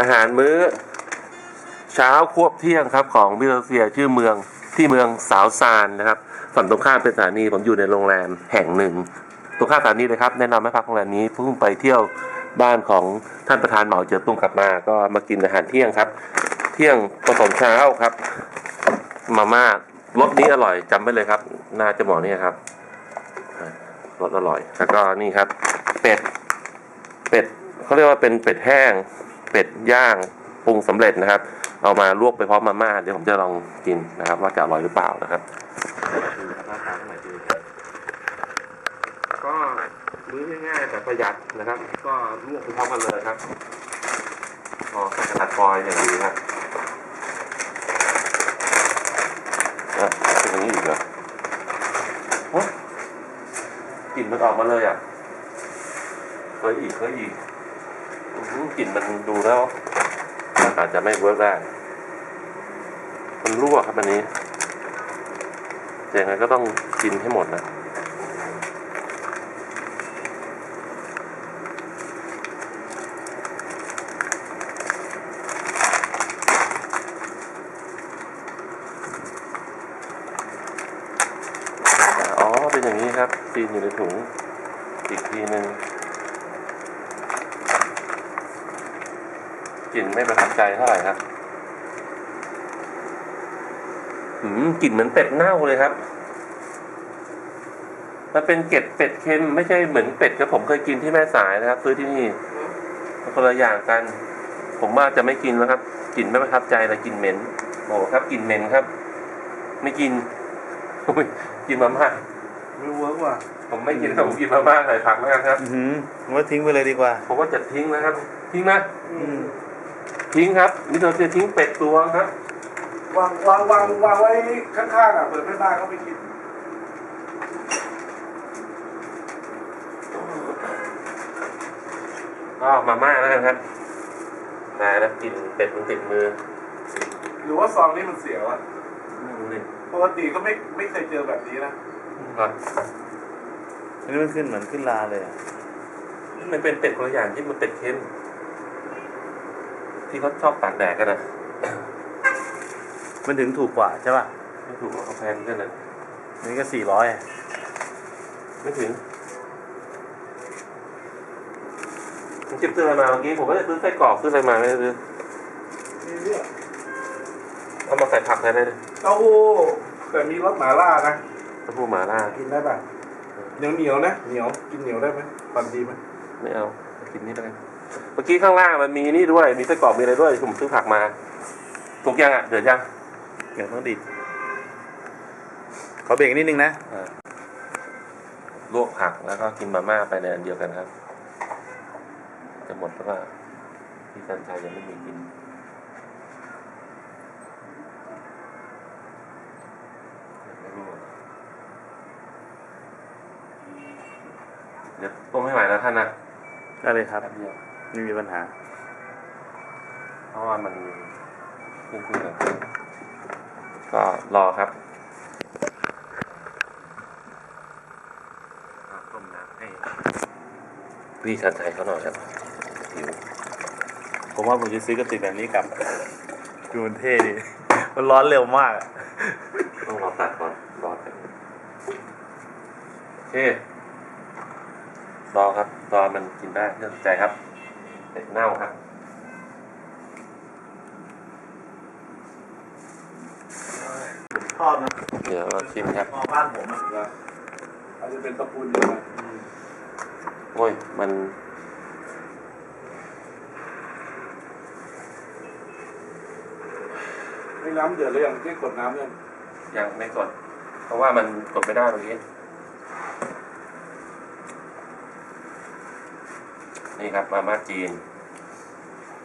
อาหารมื้อ เช้าควบเที่ยงครับ ของบิโลเซียชื่อเมืองที่เมืองสาวซานนะครับฝั่งตรงข้ามเป็นสถานีผมอยู่ในโรงแรมแห่งหนึ่งตรงข้ามสถานีเลยครับแนะนำให้พักโรงแรมนี้เพิ่งไปเที่ยวบ้านของท่านประธานเหมาเจ๋อตุ้งกลับมา ก็มากินอาหารเที่ยงครับ เที่ยงผสมเช้าครับ มาม่ารสนี้อร่อยจำไว้เลยครับ น่าจะบอกเนี่ยครับรสอร่อย แล้วก็นี่ครับ เป็ด เป็ดเขาเรียกว่าเป็นเป็ดแห้ง เป็ดย่างปรุงสำเร็จนะครับ เอามาลวกไปพร้อมมาม่าเดี๋ยวผมจะลองกินนะครับ ว่าจะอร่อยหรือเปล่านะครับหน้าตาเท่าไหร่ดีก็มื้อง่ายๆแต่ประหยัดนะครับ ก็ลวกไปพร้อมกันเลยครับพอใส่กระดาษฟอยล์อย่างดีครับอะเป็นอย่างนี้อีกเหรอโอ๊ยกลิ่นมันออกมาเลยอะเคยอีกเคยอีกอื้อหือ กลิ่นมันดูแล้วอาจจะไม่เวิร์กได้ มันรั่วครับอันนี้ยังไงก็ต้องกินให้หมดนะอ๋อเป็นอย่างนี้ครับซีนอยู่ในถุงอีกทีหนึ่ง กลิ่นไม่ประทับใจเท่าไหร่ครับหืมกลิ่นเหมือนเป็ดเน่าเลยครับ มันเป็นเกล็ดเป็ดเค็มไม่ใช่เหมือนเป็ดที่ผมเคยกินที่แม่สายนะครับซื้อที่นี่มันคนละอย่างกัน ผมว่าจะไม่กินแล้วครับกลิ่นไม่ประทับใจแต่กลิ่นเหม็นโอ้ครับกลิ่นเหม็นครับ ไม่กินอุ๊ยกินมาม่าไม่เวิร์กว่ะผมไม่กินผมกินมาม่าใส่ผักแล้วกันครับ อือหือผมว่าทิ้งไปเลยดีกว่า ผมว่าจะทิ้งนะครับ ทิ้งนะอืม ทิ้งครับมิโตจะทิ้งเป็ดตัวครับ วางวางวางวางไว้ข้างๆอะเปิดไม่ได้เขาไปกินก็มาม่าแล้วกันครับตายแล้วกินเป็ดมันติดมือ หรือว่าซองนี้มันเสียวอะไม่รู้เลยปกติก็ไม่ไม่เคยเจอแบบนี้นะ ครับอันนี้มันขึ้นเหมือนขึ้นลาเลยอะมันเป็นเป็ดคนละอย่างที่มันเป็ดเค็ม ที่เขาชอบตากแดดกันนะมันถึงถูกกว่าใช่ป่ะไม่ถูกเอาแพงกันนะอันนี้ก็สี่ร้อยไม่ถึงผมจิบซื้ออะไรมาเมื่อกี้ผมก็จะซื้อไส้กรอกซื้ออะไรมาไม่ได้ซื้อนี่เนี่ยเอามาใส่ผักอะไรเลยเต้าหู้แต่มีรสหมาล่านะเต้าหู้หมาล่ากินได้ป่ะเหนียวเหนียวๆนะเหนียวกินเหนียวได้ไหมฟันดีไหมไม่เอากินนี่แล้วกันเมื่อกี้ข้างล่างมันมีนี่ด้วย มีไส้กรอกมีอะไรด้วยผมซื้อผักมา ถูกยังอะ เดือดยังเดี๋ยวต้องดิดขอเบรกนิดนึงนะลวกผักแล้วก็กินมาม่าไปในอันเดียวกันครับ จะหมดแล้วว่าพี่จันชัยยังไม่มีกินไม่รู้อะเดี๋ยวต้มไม่ไหวแล้วท่านนะได้เลยครับ แป๊บเดียว ไม่มีปัญหา เพราะว่ามันขึ้นขึ้นลงขึ้นก็รอครับต้มน้ำให้พี่ชันชัยเขาหน่อยครับหิวผมว่าผมจะซื้อกระติกแบบนี้กลับดูมันเท่ดี มันร้อนเร็วมากอะต้องรอตัดก่อนรอตัดโอเครอครับ รอมันกินได้เรื่องใจครับ เป็ดเน่าครับชอบนะเดี๋ยวเราชิมครับมอบ้านผมอะนะอาจจะเป็นตะปูนอยู่นะโอ้ย มันไม่น้ำเดือดแล้วยังแค่กดน้ำยังยังไม่กด เพราะว่ามันกดไม่ได้เมื่อกี้ นี่ครับมาม่าจีน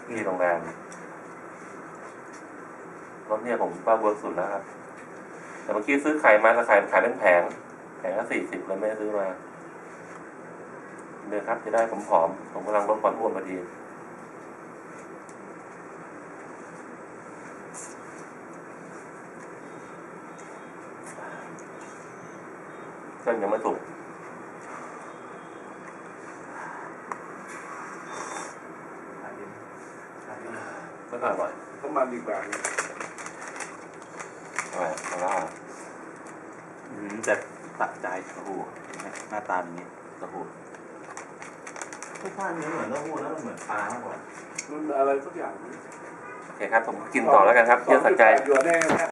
ที่โรงแรมรถเนี่ยผมว่าเวิร์กสุดแล้วครับ แต่เมื่อกี้ซื้อไข่มาแต่ไข่ขายเป็นแผง แผงละสี่สิบเลยไม่ซื้อมาเดี๋ยวครับจะได้ผมผอมๆผมกำลังลดความอ้วนพอดีเส้นยังไม่สุก ไม่ค่อยอร่อยน้ำมันอีกแบบนึงอร่อยอร่อยอืมแต่ตัดใจโอ้โหหน้าตาแบบนี้โอ้โหรสชาติมันเหมือนเต้าหู้แล้วมันเหมือนปลามากกว่ามันอะไรสักอย่างโอเคครับผมกินต่อแล้วกันครับเที่ยวสักใจอยู่แน่